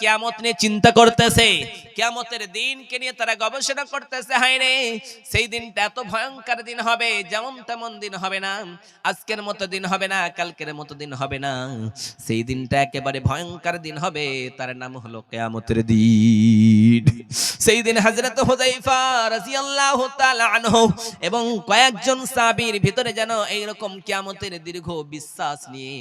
কিয়ামত নিয়ে চিন্তা করতেছে। কিয়ামতের দিনকে নিয়ে তারা গবেষণা করতেছে, হায় রে। সেই দিনটা এত ভয়ঙ্কর দিন হবে, যেমন তেমন দিন হবে না। আজকের মতো দিন হবে না, কালকের মতো দিন হবে না। সেই দিনটা একেবারে ভয়ঙ্কর দিন হবে, তার নাম হলো কিয়ামতের দিন। সেই দিন হযরত হুযাইফা রাদিয়াল্লাহু তাআলা আনহু এবং কয়েকজন সাহাবীর ভিতরে যেন এইরকম কিয়ামতের দীর্ঘ বিশ্বাস নিয়ে,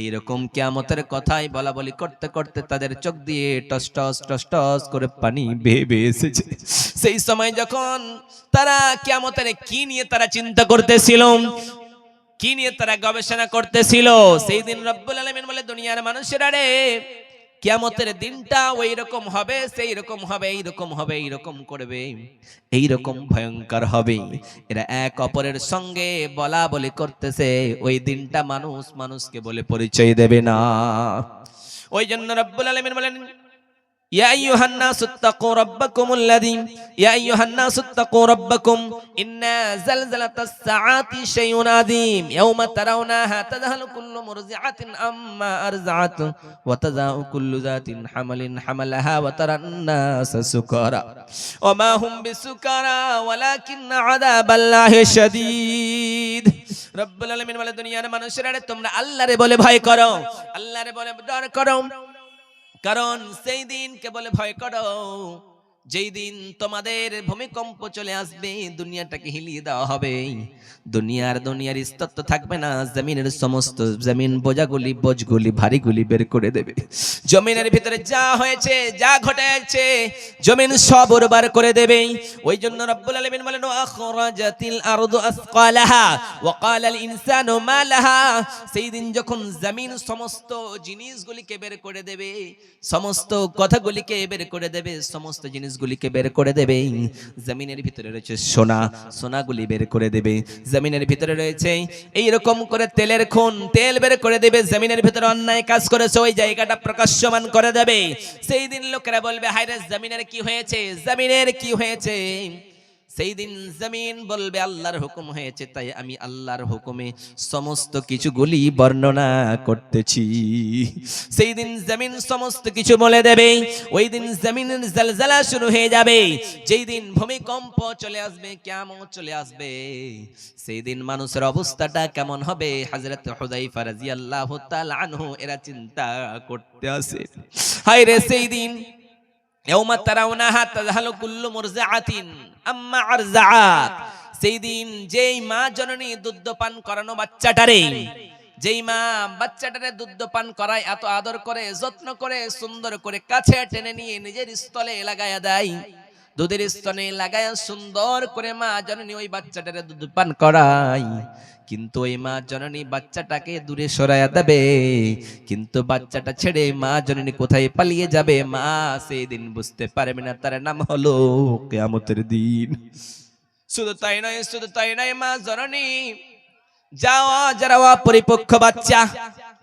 এইরকম কিয়ামতের কথাই বলা বলি করতে করতে তাদের চোখ দিয়ে টস টস টস টস করে পানি বেয়ে বেয়ে এসেছে। সেই সময় যখন তারা কিয়ামতের কি নিয়ে তারা চিন্তা করতেছিল, কি নিয়ে তারা গবেষণা করতেছিল, সেই দিন রব্বুল আলামিন বলে, দুনিয়ার মানুষেরা রে, কিয়ামতের দিনটা ওই রকম হবে সেই রকম হবে এই রকম হবে এই রকম করবে এই রকম ভয়ঙ্কর হবে। এরা এক অপরের সঙ্গে বলা বলি করতেছে, ওই দিনটা মানুষ মানুষকে বলে পরিচয় দেবে না। ওই জন্য রব্বুল আলমিন বলেন يا أيها الناس اتقوا ربكم الذي يا أيها الناس اتقوا ربكم إن زلزلة الساعة شيء عظيم يوم ترونها تذهل كل مرزعة أما أرزعت وتضع كل ذات حمل حملها وترى الناس سكارى وما هم بسكارى ولكن عذاب الله شديد রব্বুল আলামিন বলে দুনিয়ার মানুষেরা রে তোমরা আল্লাহরে বলে ভয় করো আল্লাহরে বলে ডর করো কারণ সেই দিনকে বলে ভয় করো। যেই দিন তোমাদের ভূমিকম্প চলে আসবে, দুনিয়াটাকে হিলিয়ে দেওয়া হবে। দুনিয়ার দুনিয়ার স্তত্ব থাকবে না, জমিনের সমস্ত জমিন বোঝাগুলি, বোঝগুলি ভারীগুলি বের করে দেবে। জমিনের ভিতরে যা হয়েছে, যা ঘটেছে, জমিন সব উর্বর করে দেবে। ওই জন্য রব্বুল আলামিন বলেন আখরাজাতিল আরদু আসকালাহা, ওয়া ক্বালাল ইনসানু মা লাহা সেই দিন যখন জমিন সমস্ত জিনিসগুলিকে বের করে দেবে, সমস্ত কথাগুলিকে বের করে দেবে, সমস্ত জিনিসগুলিকে বের করে দেবে। জমিনের ভিতরে রয়েছে সোনা, সোনাগুলি বের করে দেবে। জমিনের ভিতরে রয়েছে এই রকম করে তেলের খুন, তেল বের করে দেবে। জমিনের ভিতরে অন্যায় কাজ করেছে, ওই জায়গাটা প্রকাশ্যমান করে দেবে। সেই দিন লোকেরা বলবে, হায়রে, জমিনের কি হয়েছে? জমিনের কি হয়েছে? সেই দিন জমিন বলবে, আল্লাহর হুকুম হয়েছে, তাই আমি আল্লাহর হুকুমে সমস্ত কিছুগুলি বর্ণনা করতেছি। সেই দিন জমিন সমস্ত কিছু বলে দেবে। ওই দিন জমিনের জলজলা শুরু হয়ে যাবে। যেই দিন ভূমিকম্প চলে আসবে কেমন চলে আসবে, সেই দিন মানুষের অবস্থাটা কেমন হবে? হযরত হুযাইফা রাদিয়াল্লাহু তাআলা আনহু এরা চিন্তা করতে আসে। হায় রে সেই দিন ইয়াউমা তারাউনাহা তাযহালু কুল্লু মুরজাআতিন আম্মা আরজাআত সেই দিন যেই মা জননী দুধ পান করানো বাচ্চাটারে, যেই মা বাচ্চাটারে দুধ পান করায় এত আদর করে, যত্ন করে, সুন্দর করে কাছে টেনে নিয়ে নিজের স্থলে লাগায়া দেয়। দুধের স্তনে লাগায় সুন্দর করে মা জননী ওই বাচ্চাটারে দুধ পান করায়। কিন্তু ওই মা জননী বাচ্চাটাকে দূরে সরাইয়া দেবে। কিন্তু বাচ্চাটা ছেড়ে মা জননী কোথায় পালিয়ে যাবে? মা সেই দিন বুঝতে পারবে না তার নাম হলো কেয়ামতের দিন। শুধু তাই নয়, শুধু তাই নয় মা জননী, যাওয়া যারা পরিপক্ষ বাচ্চা।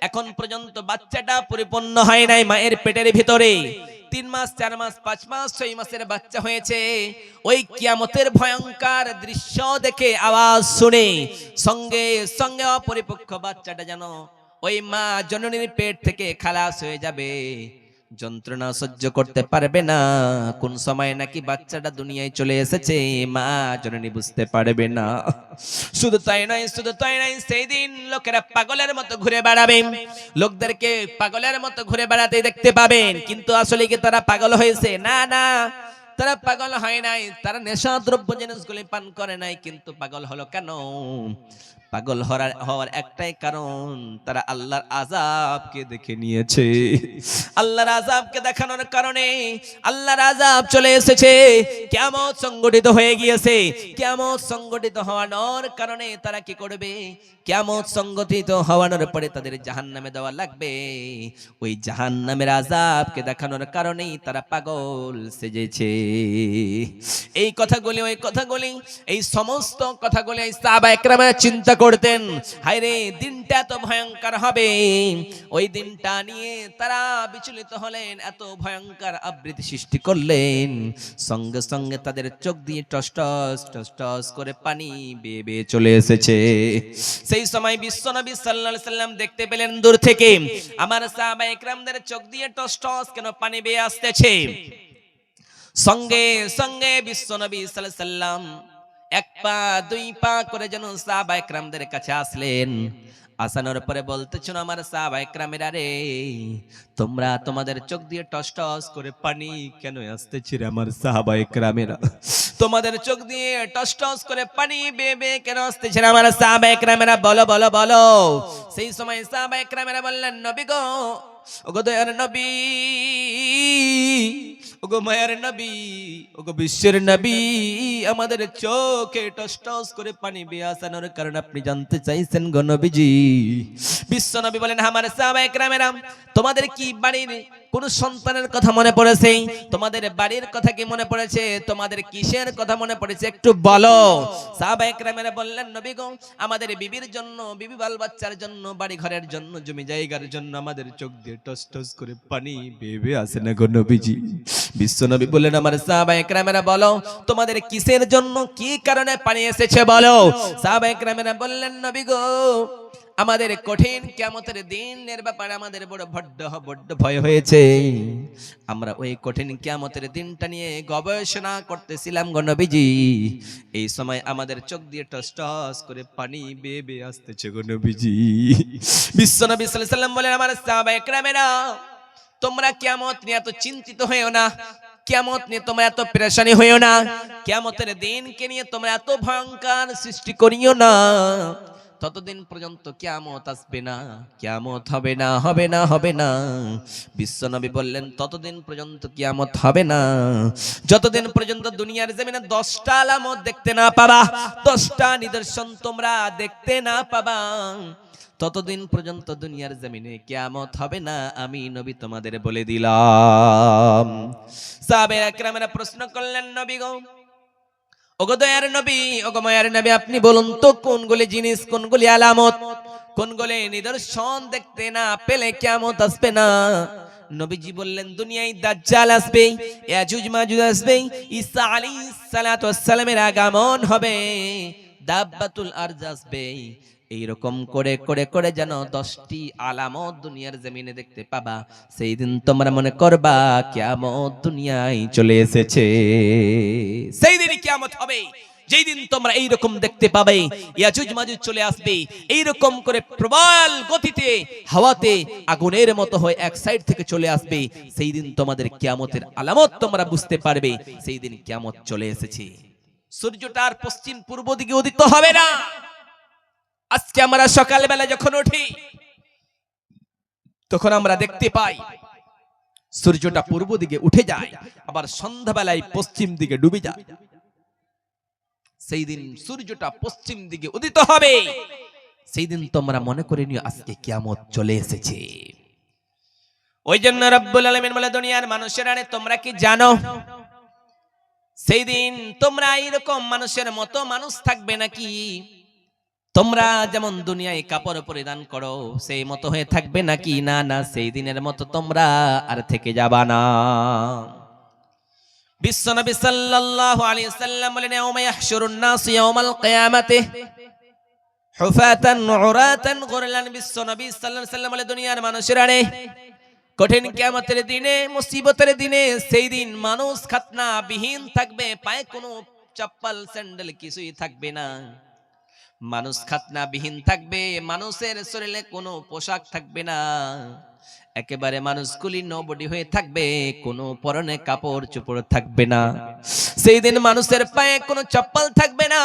এখন পর্যন্ত বাচ্চাটা পরিপূর্ণ হয় নাই মায়ের পেটের ভিতরে। তিন মাস, চার মাস, পাঁচ মাস, ছয় মাসের বাচ্চা হয়েছে। ওই কিয়ামতের ভয়ঙ্কর দৃশ্য দেখে আওয়াজ শুনে সঙ্গে সঙ্গে অপরিপক্ষ বাচ্চাটা যেন ওই মা জননীর পেট থেকে খালাস হয়ে যাবে। যন্ত্রণা সহ্য করতে পারবে না। কোন সময় নাকি বাচ্চাটা দুনিয়ায় চলে এসেছে, মা জননী বুঝতে পারবে না। শুধু তাই নয়, শুধু তাই নয়, সেই দিন লোকেরা পাগলের মতো ঘুরে বেড়াবে। লোকদেরকে পাগলের মতো ঘুরে বেড়াতে দেখতে পাবেন কিন্তু আসলে কি তারা পাগল হয়েছে? না না। তারা পাগল হয় নাই। তারা নেশা দ্রব্য জিনিসগুলি পান করে নাই, কিন্তু পাগল হলো কেন? পাগল হওয়ার হওয়ার একটাই কারণ, তারা আল্লাহর আজাবকে দেখে নিয়েছে। আল্লাহর আজাবকে দেখানোর কারণে আল্লাহর আজাব চলে এসেছে। কেমন সংগঠিত হয়ে গিয়েছে। কেমন সংগঠিত হওয়ানোর কারণে তারা কি করবে? কেমন সংগঠিত হওয়ানোর পরে তাদের জাহান নামে দেওয়া লাগবে। ওই জাহান নামের আজাবকে দেখানোর কারণেই তারা পাগল সেজেছে। এই কথাগুলি, ওই কথাগুলি, এই সমস্ত কথাগুলি সাহাবা একরামা চিন্তা করতেন। হায়রে, দিনটা এত ভয়ঙ্কর হবে। ওই দিনটা নিয়ে তারা বিচলিত হলেন, এত ভয়ঙ্কর আবৃত্তি সৃষ্টি করলেন। সঙ্গে সঙ্গে তাদের চোখ দিয়ে টস টস টস টস করে পানি বেয়ে বেয়ে চলে এসেছে। সেই সময় বিশ্বনবী সাল্লাল্লাহু সাল্লাম দেখতে পেলেন দূর থেকে, আমার সাহাবা চোখ দিয়ে টস টস কেন পানি বেয়ে আসতেছে? সঙ্গে সঙ্গে বিশ্বনবী সাল্লাল্লাহু সাল্লাম এক পা, দুই পা করে যেন সাহাবা একরামদের কাছে আসলেন। আসানোর পরে বলতেছেন, আমার সাহাবা একরামের আরে তোমরা তোমাদের চোখ দিয়ে টস টস করে পানি কেন আসতেছে রে আমার সাহাবা একরামেরা? তোমাদের চোখ দিয়ে টস টস করে পানি বেয়ে কেন আসতেছে রে আমার সাহাবা একরামেরা? বলো বলো বলো। সেই সময় সাহাবা একরামেরা বললেন, নবী গো ওগো দয়ার নবী, ওগো মায়ের নবী, ওগো বিশ্বের নবী, আমাদের চোখে টস টস করে পানি বেয়ে আসানোর কারণ আপনি জানতে চাইছেন গো নবীজি। বিশ্ব নবী বলেন আমার সাহাবায়ে কেরামেরাম তোমাদের কি বাড়ির কোন সন্তানের কথা মনে পড়েছে? তোমাদের বাড়ির কথা কি মনে পড়েছে? তোমাদের কিসের কথা মনে পড়েছে? একটু বলো। সাহাবা বললেন, নবী গো, আমাদের বিবির জন্য, বিবি বাল বাচ্চার জন্য বাড়ি ঘরের জন্য, জমি জায়গার জন্য আমাদের চোখ দিয়ে টস টস করে পানি বেবে আসে না গো নবীজি। বিশ্ব নবী বললেন, আমার সাহাবা একরামেরা বলো, তোমাদের কিসের জন্য কি কারণে পানি এসেছে বলো? সাহাবা একরামেরা বললেন, নবী গো আমাদের কঠিন কেমতের দিনের ব্যাপারে আমাদের বড় বড্ড বড্ড ভয় হয়েছে। আমরা ওই কঠিন কেমতের দিনটা নিয়ে গবেষণা করতেছিলাম গো নবীজি। এই সময় আমাদের চোখ দিয়ে টস টস করে পানি বেয়ে বেয়ে আসতেছে গো নবীজি। বিশ্ব নবী সাল্লাম বলেন, আমার সাহাবা তোমরা কিয়ামত নিয়ে এত চিন্তিত হয়েও না। কিয়ামত নিয়ে তোমরা এত পেরেশানি হইও না। কিয়ামতের দিনকে নিয়ে তোমরা এত ভয়ঙ্কর সৃষ্টি করিও না। ততদিন পর্যন্ত কিয়ামত আসবে না, কিয়ামত হবে না হবে না হবে না। বিশ্বনবী বললেন, ততদিন পর্যন্ত কিয়ামত হবে না। যতদিন পর্যন্ত দুনিয়ার জমিনে দশটা আলামত দেখতে না পাবা, দশটা নিদর্শন তোমরা দেখতে না পাবা, ততদিন পর্যন্ত দুনিয়ার জমিনে কিয়ামত হবে না। আমি নবী তোমাদের বলে দিলাম। সাহাবে প্রশ্ন করলেন, নবী গো ওগো দয়ার নবী, ওগো মায়ার নবী, আপনি বলুন তো কোনগুলি জিনিস কোনগুলি আলামত? কোনগুলি নিদর্শন দেখতে না পেলে কিয়ামত আসবে না? নবীজি বললেন, দুনিয়ায় দাজ্জাল আসবে, ইয়াজুজ মাজুজ আসবে, ঈসা আলাইহিস সালাতু ওয়াস সালামের আগমন হবে, দাব্বাতুল আরজ আসবে। এইরকম করে করে করে যেন দশটি আলামত দুনিয়ার জমিনে দেখতে পাবা সেই দিন তোমরা মনে করবা, কিয়ামত দুনিয়ায় চলে এসেছে। সেই দিনই কিয়ামত হবে। যেই দিন তোমরা এইরকম দেখতে পাবে, ইয়াজুজ মাজুজ চলে আসবে, এইরকম করে প্রবল গতিতে, হাওয়াতে আগুনের মতো হয়ে এক সাইড থেকে চলে আসবে। সেই দিন তোমাদের কিয়ামতের আলামত তোমরা বুঝতে পারবে, সেই দিন কিয়ামত চলে এসেছে। সূর্যটা আর পশ্চিম পূর্ব দিকে উদিত হবে না। আজকে আমরা সকালবেলা যখন উঠি, তখন আমরা দেখতে পাই, সূর্যটা পূর্ব দিকে উঠে যায়, আবার সন্ধ্যাবেলায় পশ্চিম দিকে ডুবে যায়। সেই দিন সূর্যটা পশ্চিম দিকে উদিত হবে। সেই দিন তোমরা মনে করে নিও, আজকে কিয়ামত চলে এসেছে। ওই জন্য রব্বুল আলামিন বলে, দুনিয়ার মানুষের তোমরা কি জানো? সেই দিন তোমরা এইরকম মানুষের মতো মানুষ থাকবে নাকি? তোমরা যেমন দুনিয়ায় কাপড় পরিধান করো, সেই মতো হয়ে থাকবে নাকি? না না সেই দিনের মতো তোমরা আর থেকে যাবা না। বিশ্বনবী সাল্লাল্লাহু আলাইহি সাল্লাম বলেন, ইয়াউমা ইয়াহশুরুন নাস ইয়াউমাল হুফাতান উরাতান বিশ্বনবী সাল্লাল্লাহু সাল্লাম বলে, দুনিয়ার মানুষেরা রে কঠিন কিয়ামতের দিনে, মুসিবতের দিনে সেই দিন মানুষ খাতনা বিহীন থাকবে, পায়ে কোনো চপ্পল, স্যান্ডেল কিছুই থাকবে না। মানুষ খাতনা বিহীন থাকবে, মানুষের শরীরে কোনো পোশাক থাকবে না। একেবারে মানুষগুলি নবডি হয়ে থাকবে, কোনো পরনে কাপড় চোপড় থাকবে না। সেই দিন মানুষের পায়ে কোনো চপ্পল থাকবে না।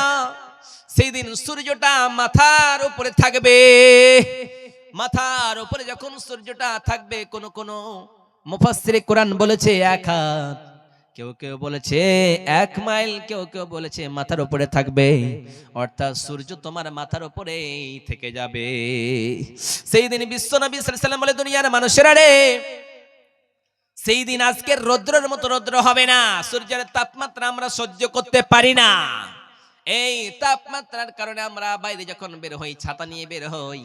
সেই দিন সূর্যটা মাথার উপরে থাকবে। মাথার উপরে যখন সূর্যটা থাকবে, কোন কোন মুফাসসিরে কোরআন বলেছে, এক হাত কেউ কেউ বলেছে, এক মাইল কেউ কেউ বলেছে, মাথার উপরে থাকবে। অর্থাৎ সূর্য তোমার মাথার উপরে থেকে যাবে। সেই দিন বিশ্ব নবী সাল্লাম বলে, দুনিয়ার মানুষেরা রে, সেই দিন আজকের রৌদ্রের মতো রৌদ্র হবে না। সূর্যের তাপমাত্রা আমরা সহ্য করতে পারি না। এই তাপমাত্রার কারণে আমরা বাইরে যখন বের হই, ছাতা নিয়ে বের হই।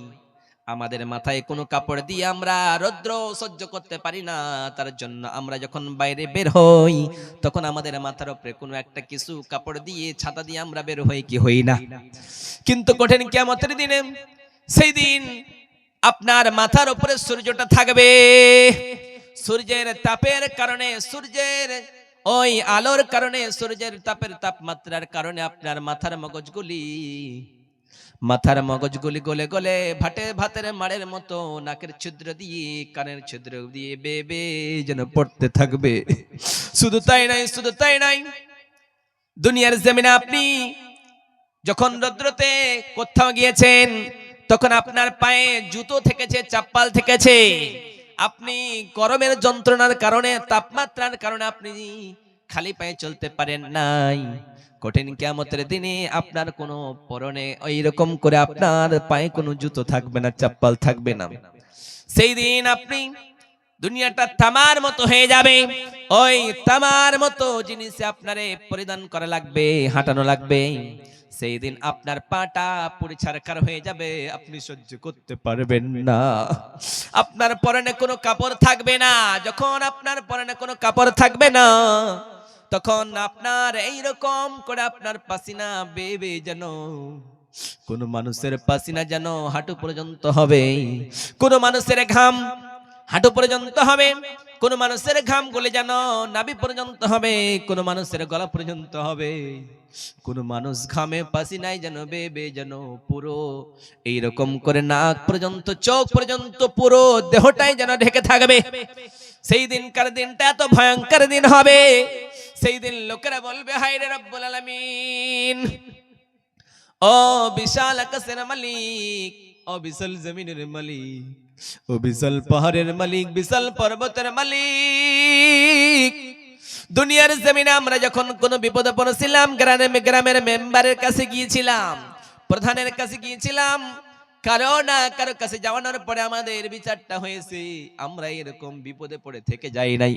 আমাদের মাথায় কোনো কাপড় দিয়ে আমরা রৌদ্র সহ্য করতে পারি না। তার জন্য আমরা যখন বাইরে বের হই, তখন আমাদের মাথার উপরে কোনো একটা কিছু কাপড় দিয়ে, ছাতা দিয়ে আমরা বের হই কি হই না। কিন্তু কঠিন কিয়ামতের দিনে সেই দিন আপনার মাথার উপরে সূর্যটা থাকবে। সূর্যের তাপের কারণে, সূর্যের ওই আলোর কারণে, সূর্যের তাপের তাপমাত্রার কারণে আপনার মাথার মগজগুলি মাথার মগজগুলি গলে গলে ভাটে ভাতের মাড়ের মতো নাকের ছিদ্র দিয়ে, কানের ছিদ্র দিয়ে বে বে যেন পড়তে থাকবে। শুধু তাই নাই, শুধু তাই নাই। দুনিয়ার জমিনে আপনি যখন রৌদ্রতে কোথাও গিয়েছেন, তখন আপনার পায়ে জুতো থেকেছে, চাপ্পাল থেকেছে। আপনি গরমের যন্ত্রণার কারণে, তাপমাত্রার কারণে আপনি খালি পায়ে চলতে পারেন নাই। কঠিন কিয়ামতের দিনে আপনার কোনো পরনে ওই রকম করে আপনার পায়ে কোনো জুতো থাকবে না, চাপ্পাল থাকবে না। সেই দিন আপনি দুনিয়াটা তামার মতো হয়ে যাবে, ওই তামার মতো জিনিস আপনারে পরিধান করা লাগবে, হাঁটানো লাগবে। সেই দিন আপনার পাটা পুরি ছারখার হয়ে যাবে, আপনি সহ্য করতে পারবেন না। আপনার পরনে কোনো কাপড় থাকবে না, যখন আপনার পরনে কোনো কাপড় থাকবে না তখন আপনার এই রকম করে আপনার পাসিনা বেবে যেন, কোন মানুষের পাসিনা যেন হাঁটু পর্যন্ত হবে, কোন মানুষের ঘাম হাঁটু পর্যন্ত হবে। কোন মানুষের ঘাম গলে যেন নাভি পর্যন্ত হবে, কোন মানুষের গলা পর্যন্ত হবে। কোন মানুষ ঘামে পাসি নাই যেন, বেবে যেন পুরো, এইরকম করে নাক পর্যন্ত, চোখ পর্যন্ত পুরো দেহটাই যেন ঢেকে থাকবে। সেই দিনকার দিনটা এত ভয়ঙ্কর দিন হবে। সেই দিন লোকেরা বলবে, হায় রে রব্বুল আলামিন। ও বিশাল আকাশের মালিক, ও বিশাল জমিনের মালিক ও বিশাল পাহাড়ের মালিক, বিশাল পর্বতের মালিক। দুনিয়ার জমিনে আমরা যখন কোনো বিপদে পড়েছিলাম, গ্রামে গ্রামের মেম্বারের কাছে গিয়েছিলাম, প্রধানের কাছে গিয়েছিলাম কারও কারও কাছে যাওয়ানোর পরে আমাদের বিচারটা হয়েছে, আমরা এরকম বিপদে পড়ে থেকে যাই নাই।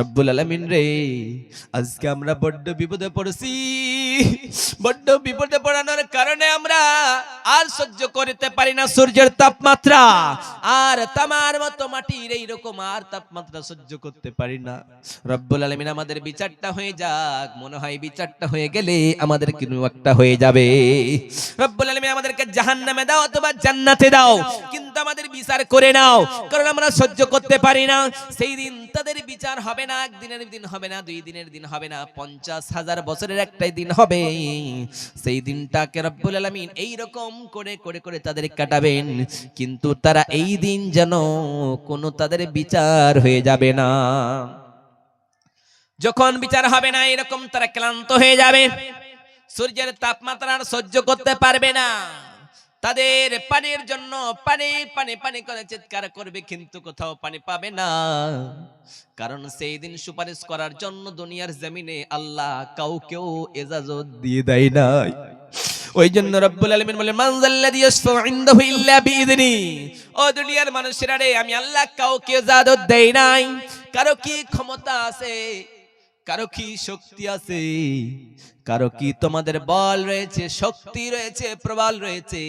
রব্বুল আলামিন রে, আজকে আমরা বড্ড বিপদে পড়েছি। বড্ড বিপদে পড়ানোর কারণে আমরা আর সহ্য করতে পারি না সূর্যের তাপমাত্রা। আর তামার মতো মাটির এইরকম আর তাপমাত্রা সহ্য করতে পারি না। রব্বুল আলামিন আমাদের বিচারটা হয়ে যাক, মনে হয় বিচারটা হয়ে গেলে আমাদের কোনো একটা হয়ে যাবে। রব্বুল আলামিন আমাদেরকে জাহান্নামে দাও অথবা জান্নাতে দাও। কিন্তু আমাদের বিচার করে নাও। কারণ আমরা সহ্য করতে পারি না। সেই দিন তাদের বিচার হবে না একদিনের দিন হবে না দুই দিনের দিন হবে না পঞ্চাশ হাজার বছরের একটাই দিন হবে। সেই দিনটাকে রব্বুল আলামিন এই রকম করে করে করে তাদের কাটাবেন। কিন্তু তারা এই দিন যেন কোনো তাদের বিচার হয়ে যাবে না। যখন বিচার হবে না এরকম তারা ক্লান্ত হয়ে যাবে। সূর্যের তাপমাত্রা আর সহ্য করতে পারবে না। তাদের পানির জন্য পানি পানি পানি করে চিৎকার করবে, কিন্তু কোথাও পানি পাবে না। কারণ সেই দিন সুপারিশ করার জন্য দুনিয়ার জমিনে আল্লাহ কাউকেও এজাজত দিয়ে দেয় নাই। ওই জন্য রব্বুল আলামিন বলে মানজাল্লাযী ইয়াশফাউ ইনদাহু ইল্লা ও দুনিয়ার মানুষেরা রে, আমি আল্লাহ কাউকে ইজাজত দেই নাই। কারও কি ক্ষমতা আছে কারও কি শক্তি আছে? কারও কি তোমাদের বল রয়েছে, শক্তি রয়েছে, প্রবল রয়েছে?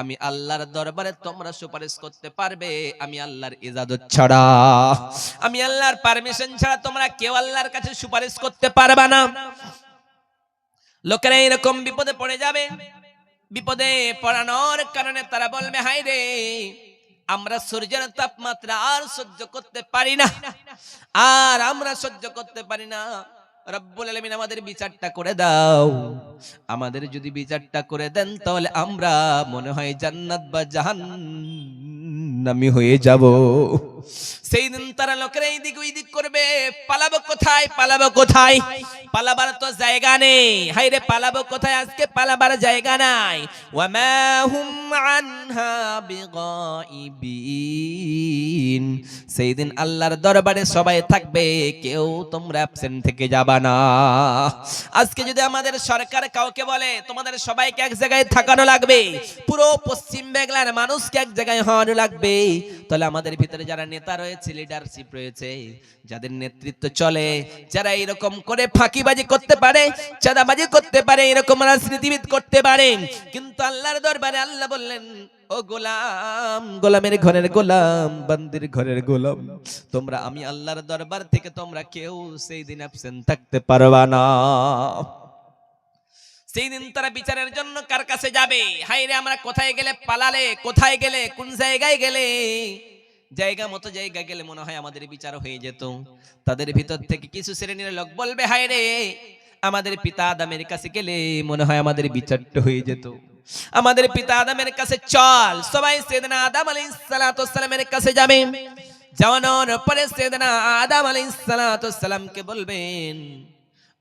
আমি আল্লাহর দরবারে তোমরা সুপারিশ করতে পারবে, আমি আল্লাহর ইজাজত ছাড়া। আমি আল্লাহর পারমিশন ছাড়া তোমরা কেউ আল্লাহর কাছে সুপারিশ করতে পারবে না। লোকেরা এরকম বিপদে পড়ে যাবে। বিপদে পড়ানোর কারণে তারা বলবে হাই রে আমরা সূর্যের তাপমাত্রা আর সহ্য করতে পারি না। আর আমরা সহ্য করতে পারি না। রব্বুল আলামিন আমাদের বিচারটা করে দাও। আমাদের যদি বিচারটা করে দেন, তাহলে আমরা মনে হয় জান্নাত বা জাহান্নামী হয়ে যাব। সেই দিন তারা লোকেরা এই দিক ওই দিক করবে। পালাবো কোথায়? পালাবো কোথায়? পালাবার তো জায়গা নেই। হাই রে, পালাবো কোথায়? আজকে পালাবার জায়গা নাই। সেই দিন আল্লাহর দরবারে সবাই থাকবে। কেউ তোমরা অ্যাবসেন্ট থেকে যাবা না। আজকে যদি আমাদের সরকার কাউকে বলে, তোমাদের সবাইকে এক জায়গায় থাকানো লাগবে, পুরো পশ্চিম বাংলার মানুষকে এক জায়গায় হওয়ানো লাগবে, তাহলে আমাদের ভিতরে যারা নেতা রয়েছে লিডারশিপ রয়েছে, যাদের নেতৃত্ব চলে, যারা এরকম করে ফাঁকিবাজি করতে পারে, চাঁদাবাজি করতে পারে, এরকম রাজনীতিবিদ করতে পারে। কিন্তু আল্লাহর দরবারে আল্লাহ বললেন, ও গোলাম, গোলামের ঘরের গোলাম, বান্দির ঘরের গোলাম, তোমরা আমি আল্লাহর দরবার থেকে তোমরা কেউ সেই দিন অ্যাবসেন্ট থাকতে পারবা না। সেই দিন তারা বিচারের জন্য কার কাছে যাবে? হাই রে আমরা কোথায় গেলে পালালে, কোথায় গেলে, কোন জায়গায় গেলে? জায়গা মতো জায়গা গেলে মনে হয় আমাদের বিচার হয়ে যেত। তাদের ভিতর থেকে কিছু শ্রেণির লোক বলবে হাই রে, আমাদের পিতা আদামের কাছে গেলে মনে হয় আমাদের বিচারটা হয়ে যেত। আমাদের পিতা আদামের কাছে চল, সবাই সেদিনা আদাম আলী সালামের কাছে যাবে। যাওয়ানোর পরে সেদিনা আদাম আলী সালামকে বলবেন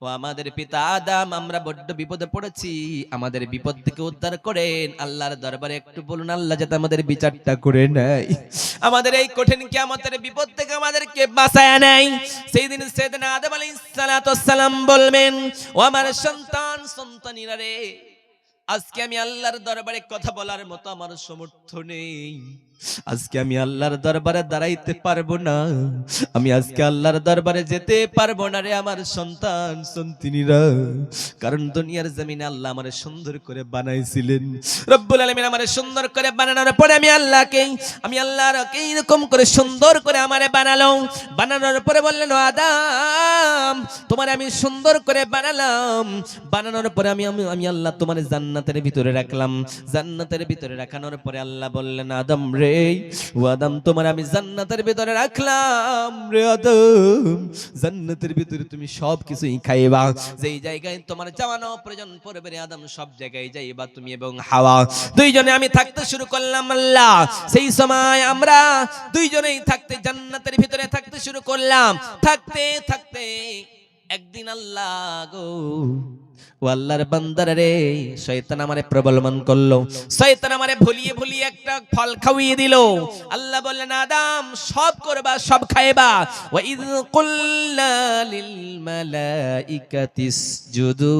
ও আমাদের পিতা আদাম, আমরা বড্ড বিপদে পড়েছি। আমাদের বিপদ থেকে উদ্ধার করেন। আল্লাহর দরবারে একটু বলুন, আল্লাহ যাতে আমাদের বিচারটা করে নেয়। আমাদের এই কঠিন কিয়ামতের বিপদ থেকে আমাদেরকে বাঁচায় নেয়। সেই দিন সেদিন আদম আলাইহিস সালাম বলবেন, ও আমার সন্তান, সন্তানীরা রে, আজকে আমি আল্লাহর দরবারে কথা বলার মতো আমার সমর্থ নেই। আজকে আমি আল্লাহর দরবারে দাঁড়াইতে পারব না। আমি আজকে আল্লাহর দরবারে যেতে পারব না রে আমার সন্তান, সন্তিনীরা। কারণ দুনিয়ার জমিনে আল্লাহ আমারে সুন্দর করে বানাইছিলেন। রব্বুল আলামিন আমারে সুন্দর করে বানানোর পরে আমি আল্লাহকে, আমি আল্লাহর এইরকম করে সুন্দর করে আমারে বানালো। বানানোর পরে বললেন, "ও আদাম, তোমার আমি সুন্দর করে বানালাম। বানানোর পরে আমি আমি আল্লাহ তোমার জান্নাতের ভিতরে রাখলাম। জান্নাতের ভিতরে রাখানোর পরে আল্লাহ বললেন, আদম রে ও আদম, তোমার আমি জান্নাতের ভিতরে রাখলাম রে আদম। জান্নাতের ভিতরে তুমি সব কিছুই খাইবা। যেই জায়গায় তোমার যাওয়ানো প্রয়োজন পড়বে রে আদম, সব জায়গায় যাইবা তুমি এবং হাওয়া। দুইজনে আমি থাকতে শুরু করলাম আল্লাহ। সেই সময় আমরা দুইজনেই থাকতে, জান্নাতের ভিতরে থাকতে শুরু করলাম। থাকতে থাকতে একদিন আল্লাহ গো ও আল্লাহর বান্দার রে, শয়তান আমারে প্রবলমান করল। শয়তান আমারে ভুলিয়ে ভুলিয়ে একটা ফল খাওয়িয়ে দিল। আল্লাহ বললেন, আদাম, সব করবা, সব খাইবা। ওয়া ইয কুল্লা লিল মালাইকাতি ইসজুদু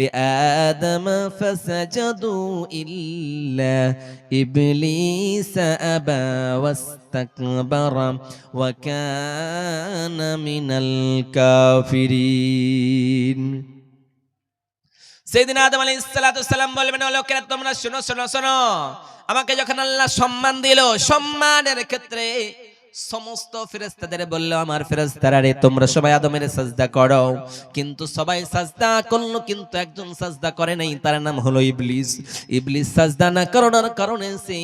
লিআদম ফাসাজাদু ইল্লা ইবলিস আবা ওয়া কানা মিনাল কাফিরিন। সেদিন আদম আলী ইসালাতাম বলবেন, "ও লোকেরা, তোমরা শোনো শোনো শোনো। আমাকে যখন আল্লাহ সম্মান দিল, সম্মানের ক্ষেত্রে সমস্ত ফেরেস্তাদের বলল, আমার ফেরেস্তারা রে, তোমরা সবাই আদমের সাজদা করো। কিন্তু সবাই সাজদা করল, কিন্তু একজন সাজদা করে নাই, তার নাম হলো ইবলিস। ইবলিস সাজদা না করার কারণে সে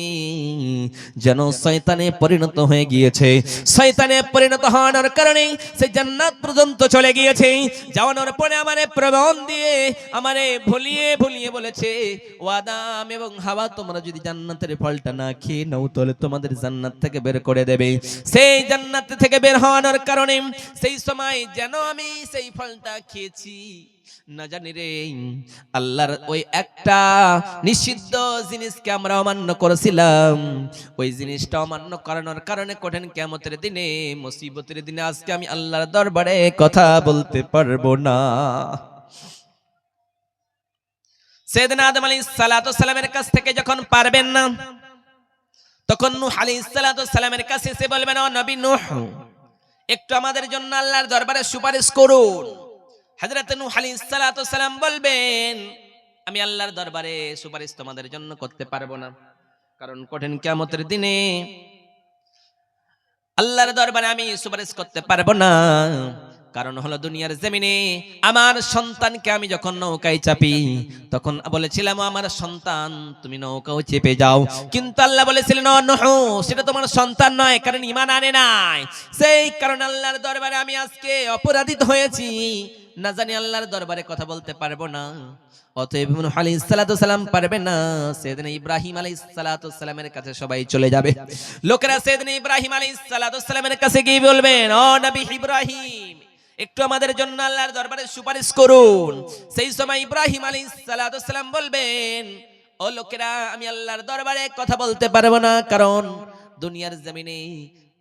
যেন শয়তানে পরিণত হয়ে গিয়েছে। শয়তানে পরিণত হওয়ার কারণে সে জান্নাত পর্যন্ত চলে গিয়েছে। যাওয়ানোর পরে আমারে প্রবণ দিয়ে, আমারে ভুলিয়ে ভুলিয়ে বলেছে, ও আদাম এবং হাওয়া, তোমরা যদি জান্নাতের ফলটা না খেয়ে নাও, তাহলে তোমাদের জান্নাত থেকে বের করে দেবে। সেই জান্নাত থেকে বের হওয়ানোর কারণে সেই সময় যেন আমি সেই ফলটা খেয়েছি। না জানি রে, আল্লাহর ওই একটা নিষিদ্ধ জিনিসকে আমরা অমান্য করেছিলাম। ওই জিনিসটা অমান্য করানোর কারণে কঠিন কেমতের দিনে, মুসিবতের দিনে আজকে আমি আল্লাহর দরবারে কথা বলতে পারব না। সেদিন আদম আলী সালামের কাছ থেকে যখন পারবেন না তখন নূহ আলী সালামের কাছে এসে বলবেন, ও নবী নূহ, একটু আমাদের জন্য আল্লাহর দরবারে সুপারিশ করুন। হযরত নূহ আলী সালাম বলবেন, আমি আল্লাহর দরবারে সুপারিশ তোমাদের জন্য করতে পারব না। কারণ কঠিন কিয়ামতের দিনে আল্লাহর দরবারে আমি সুপারিশ করতে পারব না। কারণ হলো দুনিয়ার জমিনে আমার সন্তানকে আমি যখন নৌকায় চাপি, তখন বলেছিলাম, আমার সন্তান, তুমি নৌকাও চেপে যাও। কিন্তু আল্লাহ বলেছিলেন, "ও সেটা তোমার সন্তান নয়, কারণ ইমান আনে নাই। সেই কারণে আল্লাহর দরবারে আমি আজকে অপরাধিত হয়েছি। না জানি আল্লাহর দরবারে কথা বলতে পারব না, অতএব সালাতু সালাম পারবে না। সেদিন ইব্রাহিম আলাইহিস সালাতু সালামের কাছে সবাই চলে যাবে। লোকেরা সেদিন ইব্রাহিম আলাইহিস সালাতু সালামের কাছে গিয়ে বলবেন, ও নবী ইব্রাহিম একটু আমাদের জন্য আল্লাহর দরবারে সুপারিশ করুন। সেই সময় ইব্রাহিম সালাতু সালাম বলবেন, ও লোকেরা, আমি আল্লাহর দরবারে কথা বলতে পারব না, কারণ দুনিয়ার জমিনে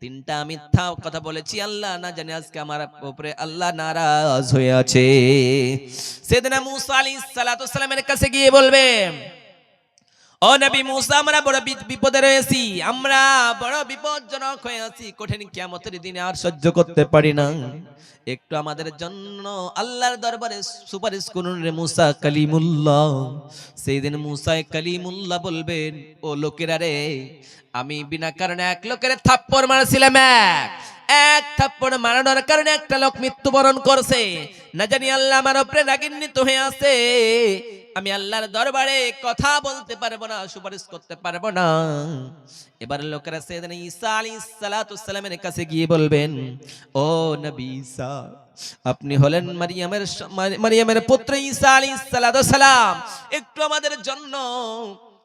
তিনটা মিথ্যা কথা বলেছি, আল্লাহ না জানি আজকে আমার উপরে আল্লাহ নারাজ হয়ে আছে। সেদিনা মুসা সালাতু সালামের কাছে গিয়ে বলবে ও নবী মুসা, আমরা বড় বিপদে রয়েছি। আমরা বড় বিপদজনক হয়ে আছি। কঠিন কিয়ামতের দিনে আর সহ্য করতে পারি না। একটু আমাদের জন্য আল্লাহর দরবারে সুপারিশ করুন রে মুসা কালিমুল্লাহ। সেই দিন মুসায় কালিমুল্লাহ বলবেন, ও লোকেরা রে, আমি বিনা কারণে এক লোকের থাপ্পড় মারছিলাম এক। এক থাপ্পড় মারানোর কারণে একটা লোক মৃত্যুবরণ করছে। না জানি আল্লাহ আমার উপরে রাগিন্বিত হয়ে আছে। আমি আল্লাহর দরবারে কথা বলতে পারব না, সুপারিশ করতে পারব না। এবার লোকেরা সেদিন ঈসা আলাইহিস সালাতু সালামের কাছে গিয়ে বলবেন, ও নবী ঈসা, আপনি হলেন মারিয়ামের মারিয়ামের পুত্র ঈসা সালাতু সালাম একটু আমাদের জন্য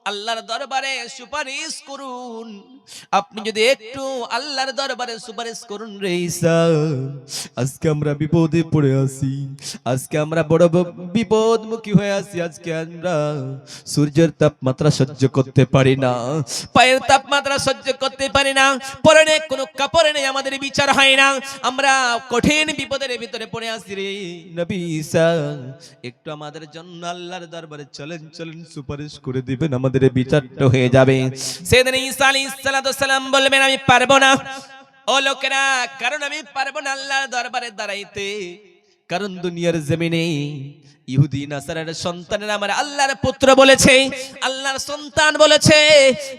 আল্লাহর দরবারে সুপারিশ করুন। আপনি যদি একটু আল্লাহর দরবারে সুপারিশ করুন রে ঈসা, আজকে আমরা বিপদে পড়ে আছি। আজকে আমরা বড় বিপদমুখী হয়ে আছি আজকে আমরা। সূর্যের তাপমাত্রা সহ্য করতে পারি না। পায়ের তাপমাত্রা সহ্য করতে পারি না। পরনে কোনো কাপড় নেই, আমাদের বিচার হয় না। আমরা কঠিন বিপদের ভিতরে পড়ে আছি রে নবী ঈসা। একটু আমাদের জন্য আল্লাহর দরবারে চলেন চলেন, সুপারিশ করে দিবেন আমাদের বিচারটা হয়ে যাবে। সেদিন ঈসা আলাইহিস সালাতু সালাম বলবেন, আমি পারব না। ও লোকেরা, কারণ আমি পারব না আল্লাহর দরবারে দাঁড়াইতে। কারণ দুনিয়ার জমিনে ইহুদি, নাসারের সন্তানের আমার আল্লাহর পুত্র বলেছে, আল্লাহর সন্তান বলেছে।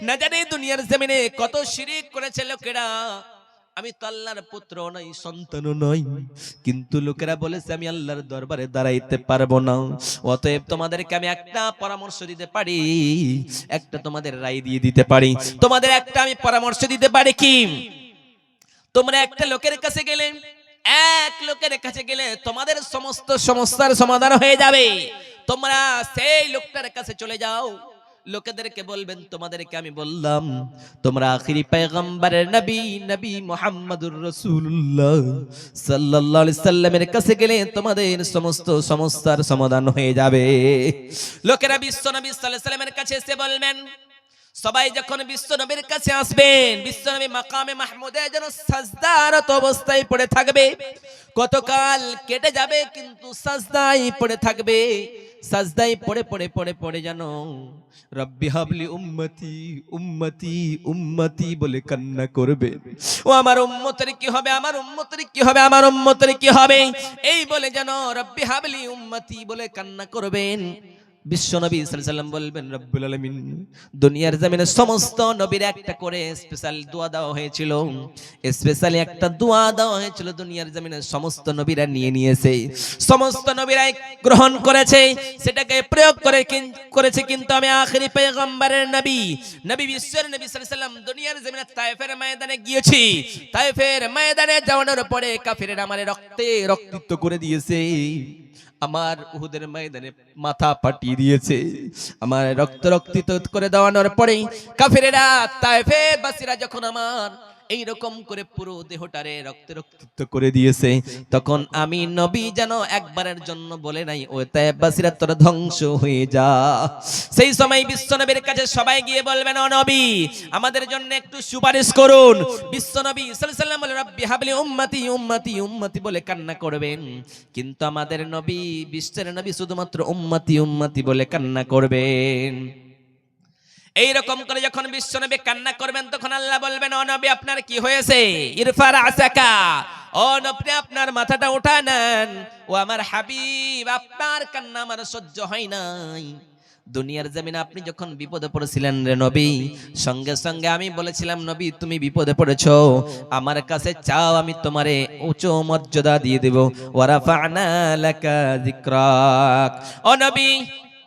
না জানি দুনিয়ার জমিনে কত শিরিক করেছে লোকেরা। আমি তো আল্লাহর পুত্র নই, সন্তানও নই। কিন্তু লোকেরা বলেছে, আমি আল্লাহর দরবারে দাঁড়াইতে পারব না। অতএব তোমাদেরকে আমি একটা পরামর্শ দিতে পারি। একটা তোমাদের রায় দিয়ে দিতে পারি। তোমাদের একটা আমি পরামর্শ দিতে পারি কি? তোমরা একটা লোকের কাছে গেলে, এক লোকের কাছে গেলে তোমাদের সমস্ত সমস্যার সমাধান হয়ে যাবে। তোমরা সেই লোকটার কাছে চলে যাও। লোকেদেরকে বলবেন, তোমাদেরকে আমি বললাম, তোমরা আখিরি পেগম্বরের নবী নবী মোহাম্মদুর রসুল্লাহ সাল্লাল্লাহু সাল্লামের কাছে গেলে তোমাদের সমস্ত সমস্যার সমাধান হয়ে যাবে। লোকেরা বিশ্ব নবী আলাইহি সাল্লামের কাছে এসে বলবেন সবাই যখন বিশ্ব নবীর কাছে আসবেন বিশ্ব নবী মাকামে মাহমুদে যেন সাজদারত অবস্থায় পড়ে থাকবে। কতকাল কেটে যাবে, কিন্তু সাজদাই পড়ে থাকবে। সাজদাই পড়ে পড়ে পড়ে পড়ে যেন রব্বি হাবলি উম্মতি উম্মতি উম্মতি বলে কান্না করবে। ও আমার উম্মতের কি হবে, আমার উম্মতের কি হবে, আমার উম্মতের কি হবে? এই বলে যেন রব্বি হাবলি উম্মতি বলে কান্না করবেন। বিশ্ব নবী সাল্লাম বলবেন, রব্বুল আলামিন, দুনিয়ার জমিনে সমস্ত নবীর একটা করে স্পেশাল দোয়া দেওয়া হয়েছিল। স্পেশালি একটা দোয়া দেওয়া হয়েছিল, দুনিয়ার জমিনে সমস্ত নবীরা নিয়ে নিয়েছে। সমস্ত নবীরাই গ্রহণ করেছে, সেটাকে প্রয়োগ করে করেছে কিন্তু আমি আখেরি পেগম্বরের নবী। নবী বিশ্বের নবী সাল্লাম দুনিয়ার জমিনে তায়েফের ময়দানে গিয়েছি। তায়েফের ময়দানে যাওয়ানোর পরে কাফিরের আমার রক্তে রক্তিত করে দিয়েছে। আমার উহুদের ময়দানে মাথা পাঠিয়ে দিয়েছে। আমার রক্ত রক্তিত করে দেওয়ানোর পরেই কাফিরেরা তাইফে বাসীরা যখন আমার এই রকম করে পুরো দেহটারে রক্ত রক্তিত করে দিয়েছে। তখন আমি নবী যেন একবারের জন্য বলে নাই, ও তাইবাসীরা তোর ধ্বংস হয়ে যা। সেই সময় বিশ্ব নবীর কাছে সবাই গিয়ে বলবেন, ও নবী, আমাদের জন্য একটু সুপারিশ করুন। বিশ্ব নবী সাল্লাল্লাহু আলাইহি রব্বি হাবলি উম্মতি উম্মতি উম্মতি বলে কান্না করবেন। কিন্তু আমাদের নবী, বিশ্বের নবী শুধুমাত্র উম্মতি উম্মতি বলে কান্না করবেন। এই রকম করে যখন বিশ্ব বিশ্বনবী কান্না করবেন, তখন আল্লাহ বলবেন, ও নবী, আপনার কি হয়েছে? ইরফার আসাকা। ও নবী, আপনার মাথাটা উঠা নেন ও আমার হাবিব, আপনার কান্না আমার সহ্য হয় নাই। দুনিয়ার জমিনে আপনি যখন বিপদে পড়েছিলেন রে নবী, সঙ্গে সঙ্গে আমি বলেছিলাম, নবী, তুমি বিপদে পড়েছো। আমার কাছে চাও, আমি তোমারে উচ্চ মর্যাদা দিয়ে দেব। ওয়ারাফা'না লাকা যিকরাক। ও নবী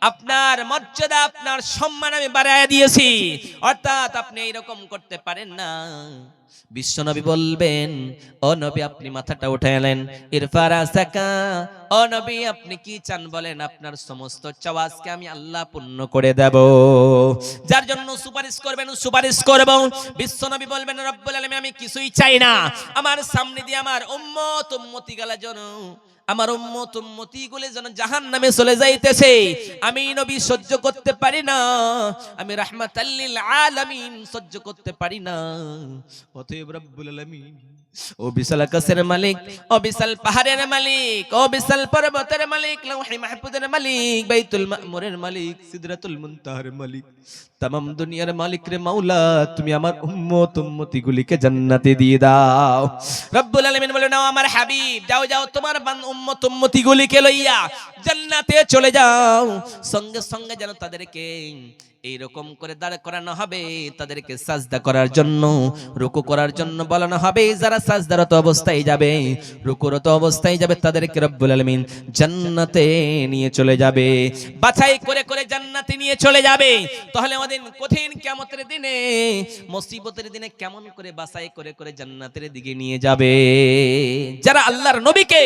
আপনার মর্যাদা, আপনার সম্মান আমি বাড়ায় দিয়েছি। অর্থাৎ আপনি এইরকম করতে পারেন না। বিশ্বনবী বলবেন, ও নবী, আপনি মাথাটা উঠে এলেন ইরফারা সাকা, ও নবী, আপনি কি চান বলেন? আপনার সমস্ত চাওয়াজকে আমি আল্লাহ পূর্ণ করে দেব। যার জন্য সুপারিশ করবেন, সুপারিশ করব। বিশ্বনবী বলবেন, রব্বুল আলামিন, আমি কিছুই চাই না। আমার সামনে দিয়ে আমার উম্মত উম্মতি গালা জন আমার উম্মত উম্মতি গুলো যেন জাহান নামে চলে যাইতেছে। আমি নবী সহ্য করতে পারি না, আমি রাহমাতাল্লিল আলামিন সহ্য করতে পারি না। অতএব রব্বুল আলামিন ও বিশাল আকাশের মালিক, ও বিশাল পাহাড়ের মালিক, ও বিশাল পর্বতের মালিক লৌহি মাহফুজের মালিক, বাইতুল মামুরের মালিক, সিদরাতুল মুনতাহার মালিক। তামাম দুনিয়ার মালিক রে মাওলা, তুমি আমার উম্মত উম্মতি গুলিকে জান্নাতে দিয়ে দাও। রব্বুল আলামিন বলে, নাও আমার হাবিব, যাও যাও, তোমার বান উম্মত উম্মতি গুলিকে লইয়া জান্নাতে চলে যাও। সঙ্গে সঙ্গে যেন তাদেরকে এইরকম করে দাঁড় করানো হবে, তাদেরকে সাজদা করার জন্য, রুকু করার জন্য বলানো হবে, যারা সাজদারত অবস্থায় যাবে, রুকুরত অবস্থায় যাবে, তাদেরকে রব্বুল আলামিন জান্নাতে নিয়ে চলে যাবে। বাছাই করে করে জান্নাতে নিয়ে চলে যাবে। তাহলে আমাদের কঠিন কিয়ামতের দিনে, মুসিবতের দিনে কেমন করে বাছাই করে করে জান্নাতের দিকে নিয়ে যাবে? যারা আল্লাহর নবীকে,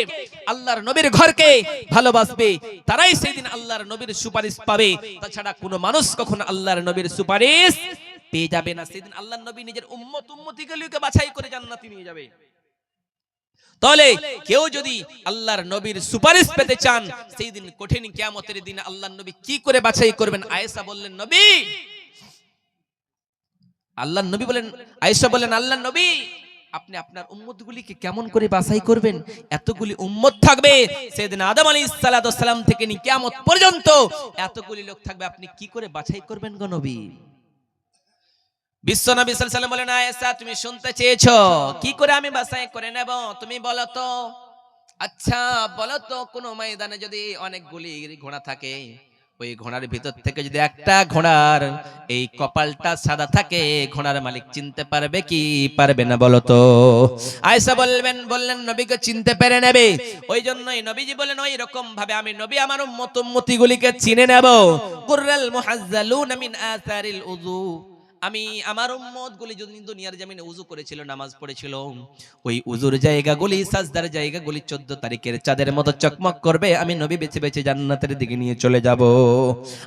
আল্লাহর নবীর ঘরকে ভালোবাসবে, তারাই সেই দিন আল্লাহর নবীর সুপারিশ পাবে। তাছাড়া কোনো মানুষ কখনো আল্লাহর নবীর সুপারিশ পেয়ে যাবে না। সেদিন আল্লাহর নবী নিজের উম্মত উম্মতিগুলিকে বাছাই করে জান্নাতে নিয়ে যাবে। তাহলে কেউ যদি আল্লাহর নবীর সুপারিশ পেতে চান সেই দিন কঠিন কিয়ামতের দিন আল্লাহর নবী কি করে বাছাই করবেন? আয়েশা বললেন, নবী। আল্লাহর নবী বলেন, আয়েশা বললেন, আল্লাহর নবী। আপনি আপনার উম্মতগুলিকে কেমন করে বাছাই করবেন? এতগুলি উম্মত থাকবে, সেদিন আদম আলী সালাম থেকে নি কিয়ামত পর্যন্ত এতগুলি লোক থাকবে, আপনি কি করে বাছাই করবেন গো নবী? বিশ্ব নবী বলেন তুমি শুনতে চেয়েছো। কি করে আমি বাছাই করে নেব? তুমি বলো তো। আচ্ছা বলো তো, কোন ময়দানে যদি অনেকগুলি ঘোড়া থাকে ওই ঘোড়ার ভিতর থেকে যদি একটা ঘোড়ার এই কপালটা সাদা থাকে, ঘোড়ার মালিক চিনতে পারবে কি পারবে না বলতো তো? আয়েশা বলবেন, বললেন নবীকে চিনতে পেরে নেবে। ওই জন্যই নবীজি বলেন, ওই রকম ভাবে আমি নবী, আমার উম্মত উম্মতিগুলিকে চিনে নেব। কুররাল মুহাজ্জালুন মিন আসারিল উযু। আমি আমার উম্মত গুলি যদি দুনিয়ার জমিনে উজু করেছিল, নামাজ পড়েছিল, ওই উজুর জায়গাগুলি, সাজদার জায়গাগুলি চোদ্দ তারিখের চাঁদের মতো চকমক করবে, আমি নবী বেছে বেছে জান্নাতের দিকে নিয়ে চলে যাব।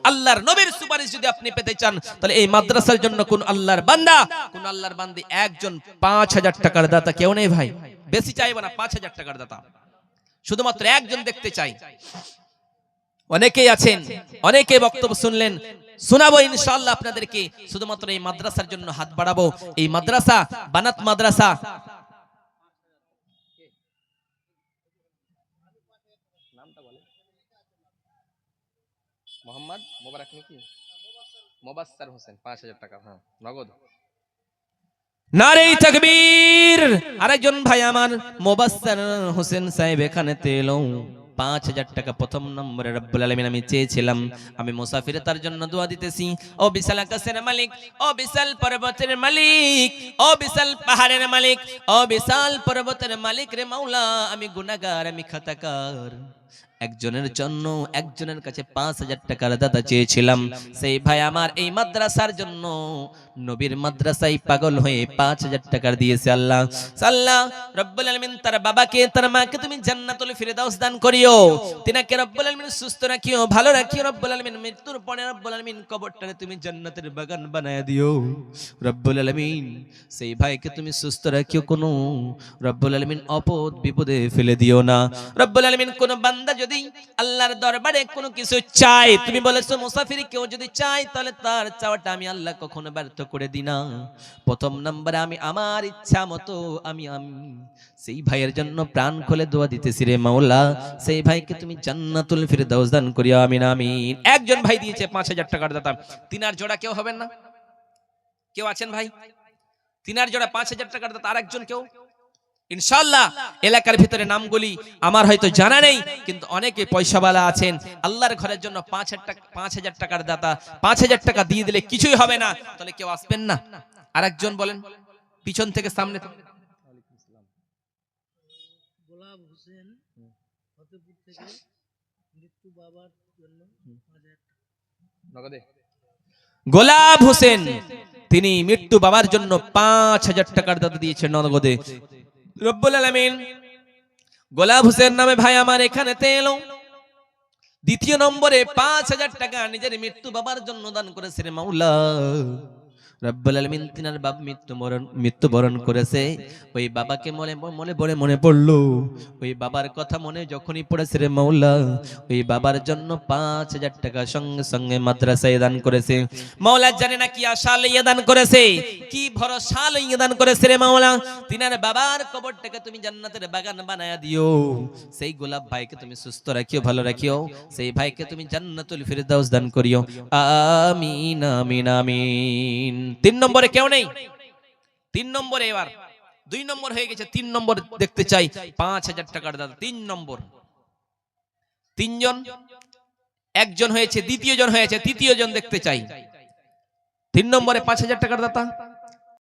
আল্লাহর নবীর সুপারিশ যদি আপনি পেতে চান, তাহলে এই মাদ্রাসার জন্য কোন আল্লাহর বান্দা, কোন আল্লাহর বান্দি একজন পাঁচ হাজার টাকার দাতা কেউ নেই ভাই। বেশি চাইব না, পাঁচ হাজার টাকার দাতা। শুধুমাত্র একজন দেখতে চাই। অনেকেই আছেন অনেকে বক্তব্য শুনলেন শোনাবো ইনশাআল্লাহ আপনাদেরকে। শুধুমাত্র এই মাদ্রাসার জন্য হাত বাড়াবো। এই মাদ্রাসা বানাত মাদ্রাসা। মোহাম্মদ মোবারক নাকি হোসেন পাঁচ হাজার টাকা হ্যাঁ নগদ। তাকবীর। আরেকজন ভাই আমার মোবাস্সার হোসেন সাহেব এখানে তেলো পাঁচ হাজার টাকা প্রথম নম্বরে রব্বুল আলমিন আমি চেয়েছিলাম। আমি মুসাফিরে তার জন্য দোয়া দিতেছি। ও বিশাল আকাশের মালিক, ও বিশাল পর্বতের মালিক, ও বিশাল পাহাড়ের মালিক, ও বিশাল পর্বতের মালিক রে মাওলা, আমি গুনাগার আমি খাতাকার। একজনের জন্য, একজনের কাছে পাঁচ হাজার টাকার দাদা চেয়েছিলাম। সেই ভাই আমার এই মাদ্রাসার জন্য নবীর মাদ্রাসায় পাগল হয়ে পাঁচ হাজার টাকার দিয়েছে আল্লাহ। সাল্লাহ রব্বুল আলমিন তার বাবাকে, তার মাকে তুমি জান্নাতুল ফিরদাউস দান করিও। তিনাকে রব্বুল আলমিন সুস্থ রাখিও, ভালো রাখিও। রব্বুল আলমিন মৃত্যুর পরে রব্বুল আলমিন কবরটারে তুমি জান্নাতের বাগান বানায় দিও। রব্বুল আলমিন, সেই ভাইকে তুমি সুস্থ রাখিও কোনো, রব্বুল আলমিন অপদ বিপদে ফেলে দিও না। রব্বুল আলমিন, কোন বান্দা যদি আল্লাহর দরবারে কোনো কিছু চায়, তুমি বলেছ মুসাফির কেউ যদি চায়, তাহলে তার চাওয়াটা আমি আল্লাহ কখনো ব্যর্থ করে দি না প্রথম নম্বরে, আমি আমার ইচ্ছা মতো, আমি আমি সেই ভাইয়ের জন্য প্রাণ খুলে দোয়া দিতেছি রে মাওলা। সেই ভাইকে তুমি জান্নাতুল ফিরদাউস দান করিও, আমিন আমিন। একজন ভাই দিয়েছে পাঁচ হাজার টাকার দাতা। তিনার জোড়া কেউ হবেন না? কেউ আছেন ভাই? তিনার জোড়া পাঁচ হাজার টাকার দাতা, আরেকজন কেউ? ইনশাল্লাহ এলাকার ভিতরে নামগুলি আমার হয়তো জানা নেই কিন্তু অনেকে পয়সাওয়ালা আছেন। আল্লাহর ঘরের জন্য পাঁচ হাজার টাকা পাঁচ হাজার টাকার দাতা পাঁচ হাজার টাকা দিয়ে দিলে কিছুই হবে না তাহলে কেউ আসবেন না। আরেকজন বলেন পিছন থেকে সামনে। গোলাপ হোসেন তিনি মৃত্যু বাবার জন্য পাঁচ হাজার টাকার দাতা দিয়েছেন নগদে। রব্বুল আলমিন গোলাপ হোসেন নামে ভাই আমার এখানে এলো। দ্বিতীয় নম্বরে পাঁচ হাজার টাকা নিজের মৃত্যু বাবার জন্য দান করেছে মাউলা রব্বুল আলামিন তিনার বাপ মৃত্যুবরণ মৃত্যুবরণ করেছে। ওই বাবাকে মনে মনে পড়ে, মনে পড়ল। ওই বাবার কথা মনে যখনই পড়েছে রে মৌলা ওই বাবার জন্য পাঁচ হাজার টাকা সঙ্গে সঙ্গে মাদ্রাসায় দান করেছে। মৌলা জানে না কি আশা লইয়া দান করেছে, কি ভরসা লইয়া দান করেছে রে মৌলা তিনার বাবার কবরটাকে তুমি জান্নাতের বাগান বানায়া দিও। সেই গোলাপ ভাইকে তুমি সুস্থ রাখিও, ভালো রাখিও। সেই ভাইকে তুমি জান্নাতুল ফিরদাউস দান করিও। আমিন আমিন আমিন। তিন নম্বরে কেউ নেই। তিন নম্বরে এবার। দুই নম্বর হয়ে গেছে, তিন নম্বর দেখতে চাই। পাঁচ হাজার টাকার দাদা, তিন নম্বর। তিনজন, একজন হয়েছে দ্বিতীয় জন হয়েছে তৃতীয় জন দেখতে চাই। তিন নম্বরে পাঁচ হাজার টাকার দাতা।